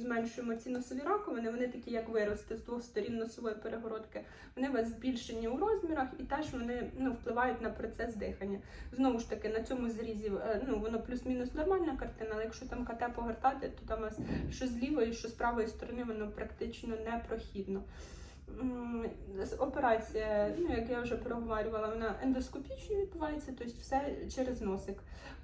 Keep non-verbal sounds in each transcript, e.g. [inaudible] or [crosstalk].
зменшуємо ці носові раковини, вони такі, як вирости з двох сторін носової перегородки. Вони у вас збільшені у розмірах і теж вони ну, впливають на процес дихання. Знову ж таки, на цьому зрізі е, ну, воно плюс-мінус нормальна картина, але якщо там КТ погортати, то там у вас що з лівої, що з правої сторони воно практично непрохідно. Операція, ну як я вже проговорювала, вона ендоскопічно відбувається, тобто все через носик.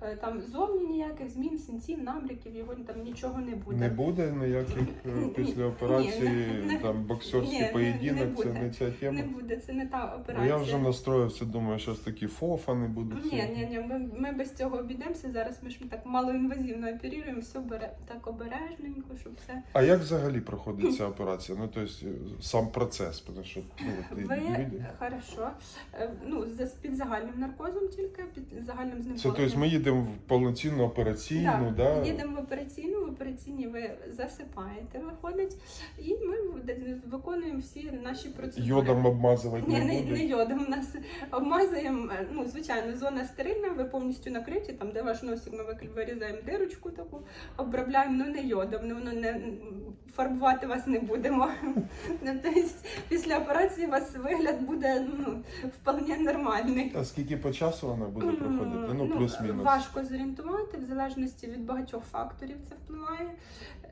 Е, Там зовні ніяких змін, синців, набряків, його там нічого не буде. Не буде ніяких е, після операції не- не- там боксерський не- поєдинок, не це не ця тема. Не буде, це не та операція. я вже настроївся, думаю, що такі фофани будуть. Ні, ні, ні, ми, ми без цього обійдемося. Зараз ми ж так малоінвазивно оперуємо, все бере так обережненько, щоб все. А як взагалі проходить ця операція? Ну, тобто сам процес, тому що ну, от, і Ви люди- хорошо. Е, Ну, за під загальним наркозом тільки, під загальним Це знеболенням. тобто ми їдемо в повноцінну операційну, да? Їдемо в операційну, в операційній ви засипаєте, виходить, і ми виконуємо всі наші процедури. Йодом обмазувати Ні, не не, не йодом. Нас обмазуємо, е, ну, звичайно, зона стерильна, ви повністю накриті, там, де ваш носик, ми вик- вирізаємо дирочку таку, обробляємо, ну не йодом, ну, воно не фарбувати вас не будемо. [laughs] Ну, тобто, після операції у вас вигляд буде ну, вполне нормальний. А скільки по часу вона буде проходити? Ну, плюс-мінус. Важко зорієнтувати, в залежності від багатьох факторів це впливає.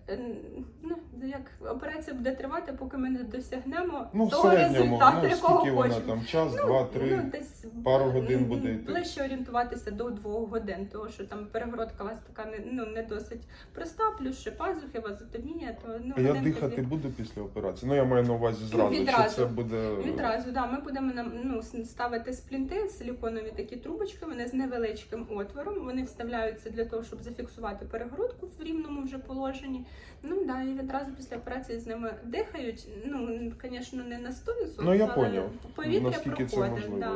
Е, Ну, як операція буде тривати, поки ми не досягнемо Ну, того результату, ну, якого скільки вона хочемо. там, час, Ну, два, три. ну, десь пару годин буде йти. Ближче орієнтуватися до двох годин, тому що там перегородка у вас така не, ну, не досить проста, плюс ще пазухи, вазотомія, то ну, я дихати дві. буду після операції. Ну, я маю на увазі зразу, Відразу. що це буде. Відразу, да, ми будемо ну, ставити сплінти, силіконові такі трубочки, вони з невеличким отвором. Вони вставляються для того, щоб зафіксувати перегородку в рівному вже положенні. Ну да, і відразу після операції з ними дихають. Ну, звісно, не на 100%, Ну, я але поняв. повітря Наскільки це проходить. можливо. Да.